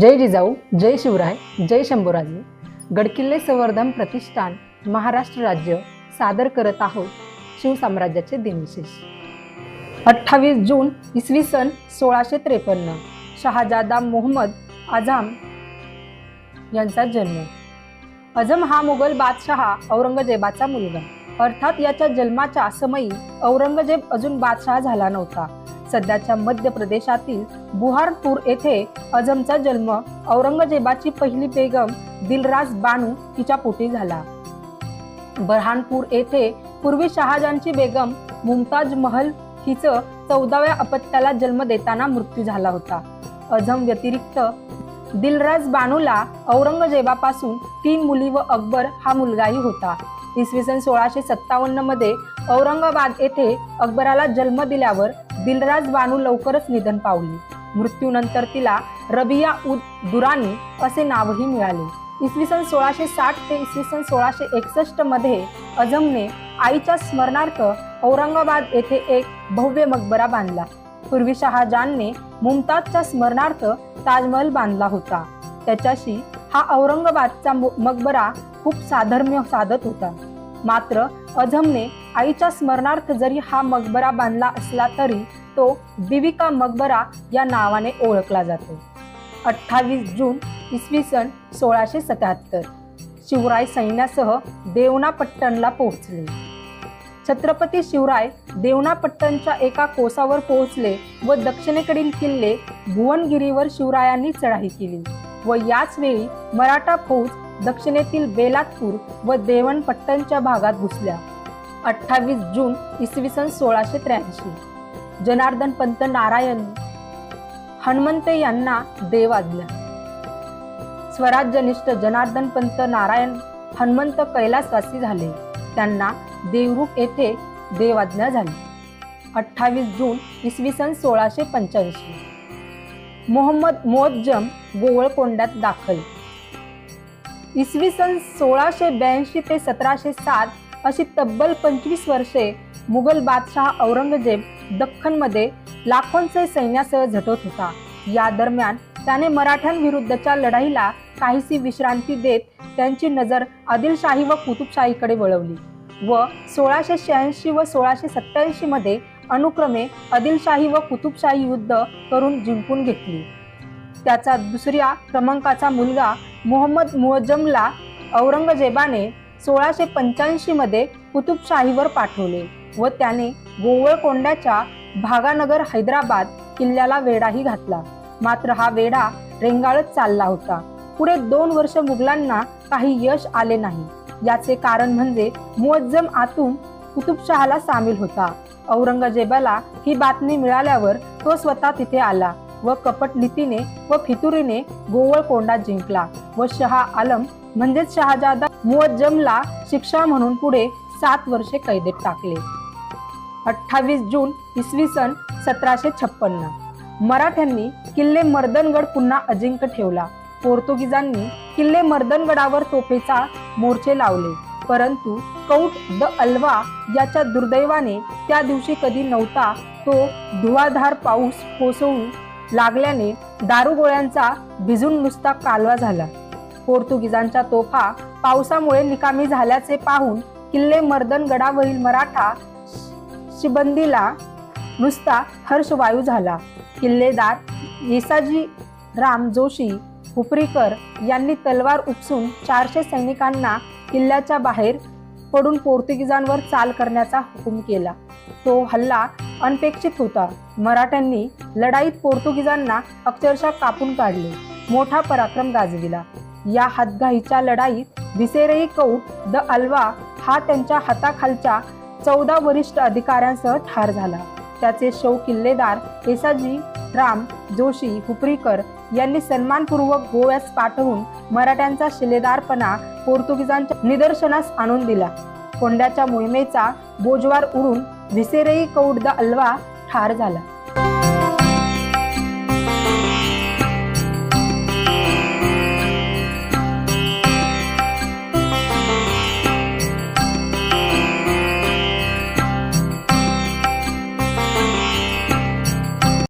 जय जिजाऊ जय शिवराय जय शंभूराजे. गडकिल्ले संवर्धन प्रतिष्ठान महाराष्ट्र राज्य सादर करत आहोत शिवसाम्राज्याचे दिनविशेष. अठ्ठावीस जून इसवी सन सोळाशे त्रेपन्न शहाजादा मोहम्मद आझाम यांचा जन्म. अझम हा मुघल बादशहा औरंगजेबाचा मुलगा. अर्थात याच्या जन्माच्या समयी औरंगजेब अजून बादशहा झाला नव्हता. सध्याच्या मध्य प्रदेशातील बुहारपूर येथे अजमचा जन्म औरंगजेबाची पहिली बेगम दिलराज बानू हिच्या पोटी झाला. बरहानपूर येथे पूर्वी शहाजहानची बेगम मुमताज महल हिचं चौदाव्या अपत्याला जन्म देताना मृत्यू झाला होता. अझम व्यतिरिक्त दिलराज बानूला औरंगजेबापासून तीन मुली व अकबर हा मुलगाही होता. इसवी सन सोळाशे सत्तावन्नमध्ये औरंगाबाद येथे अकबराला जन्म दिल्यावर दिलराज बानू लवकरच निधन पावली. मृत्यूनंतर तिला रबिया उद दुरानी असे नावही मिळाले. इसवी सन सोळाशे साठ ते इसवी सन सोळाशे एकसष्टमध्ये अझमने आईच्या स्मरणार्थ औरंगाबाद येथे एक भव्य मकबरा बांधला. पूर्वी शहाजहानने मुमताजच्या स्मरणार्थ ताजमहल बांधला होता. त्याच्याशी हा औरंगाबादचा मकबरा खूप साधर्म्य साधत होता. मात्र अझमने आईच्या स्मरणार्थ जरी हा मकबरा बांधला असला तरी तो बिबिका मकबरा या नावाने ओळखला जातो. अठ्ठावीस जून इसवी सन सोळाशे सत्याहत्तर. शिवराय सैन्यासह देवनापट्टणला पोहोचले. छत्रपती शिवराय देवनापट्टणच्या एका कोसावर पोहोचले व दक्षिणेकडील किल्ले भुवनगिरीवर शिवरायांनी चढाई केली व याच वेळी मराठा फौज दक्षिणेतील बेलातपूर व देवणपट्टणच्या भागात घुसल्या. अठ्ठावीस जून इसवी सन सोळाशे त्र्याऐंशी. जनार्दन पंत नारायण हनुमंते यांना देव आज्ञा. स्वराज्यनिष्ठ जनार्दन पंत नारायण हनुमंत कैलासवासी झाले. त्यांना देवरूप येथे देवाज्ञा झाली. अठ्ठावीस जून इसवी सन सोळाशे पंच्याऐंशी. मोहम्मद मोजम गोवळकोंड्यात दाखल. इसवी सन सोळाशे ब्याऐंशी ते सतराशे सात अशी तब्बल पंचवीस वर्षे मुघल बादशहा औरंगजेब दख्खनमध्ये लाखोंचे सैन्यासह झटत होता. या दरम्यान त्याने मराठ्यांविरुद्धच्या लढाईला काहीशी विश्रांती देत त्यांची नजर आदिलशाही व कुतुबशाहीकडे वळवली व सोळाशे शहाऐंशी व सोळाशे सत्याऐंशी मध्ये अनुक्रमे आदिलशाही व कुतुबशाही युद्ध करून जिंकून घेतली. त्याचा दुसऱ्या क्रमांकाचा मुलगा मोहम्मद मुअज्जमला औरंगजेबाने सोळाशे पंच्याऐंशी मध्ये कुतुबशाहीवर पाठवले. व त्याने गोवळकोंड्याच्या भागानगर हैदराबाद किल्ल्याला वेढाही घातला. मात्र हा वेढा रेंगाळत चालला होता. पुढे दोन वर्ष मुघलांना काही यश आले नाही. याचे कारण म्हणजे मुअज्जम आतून कुतुबशहाला सामील होता. औरंगजेबाला ही बातमी मिळाल्यावर तो स्वतः तिथे आला व कपट नीतीने व फितुरीने गोवळकोंडा जिंकला व शहा आलम म्हणजेच शहाजादा मुअज्जमला शिक्षा म्हणून पुढे सात वर्षे कैदेत टाकले. अठ्ठावीस जून इसवी सन सतराशे छप्पन्न. मराठ्यांनी किल्ले मर्दनगड पुन्हा अजिंक्य ठेवला. पोर्तुगीजांनी किल्ले मर्दनगडावर तोफेचा मोर्चे लावले. परंतु कौट द अल्वा याच्या दुर्दैवाने त्या दिवशी कधी नव्हता तो धुवाधार पाऊस कोसळू लागल्याने दारुगोळ्यांचा भिजून नुसता कालवा झाला. पोर्तुगीजांच्या तोफा पावसामुळे निकामी झाल्याचे पाहून किल्ले मर्दनगडावरील मराठा शिबंदीला नुसता हर्षवायू झाला. किल्लेदार येसाजी राम जोशी हुपरीकर यांनी तलवार उपसून चारशे सैनिकांना किल्ल्याच्या बाहेर पडून पोर्तुगीजांवर चाल करण्याचा हुकूम केला. तो हल्ला अनपेक्षित होता. मराठ्यांनी लढाईत पोर्तुगीजांना अक्षरशः कापून काढले. मोठा पराक्रम गाजविला. या हातघाईच्या लढाईत दिसेरई कौट द अल्वा हा त्यांच्या हाताखालच्या चौदा वरिष्ठ अधिकाऱ्यांसह ठार झाला. त्याचे शव किल्लेदार येसाजी राम जोशी हुपरीकर यांनी सन्मानपूर्वक गोव्यास पाठवून मराठ्यांचा शिलेदारपणा पोर्तुगीजांच्या निदर्शनास आणून दिला. कोंड्याच्या मोहिमेचा बोजवार उडून विसेरई कौड द अल्वा ठार झाला.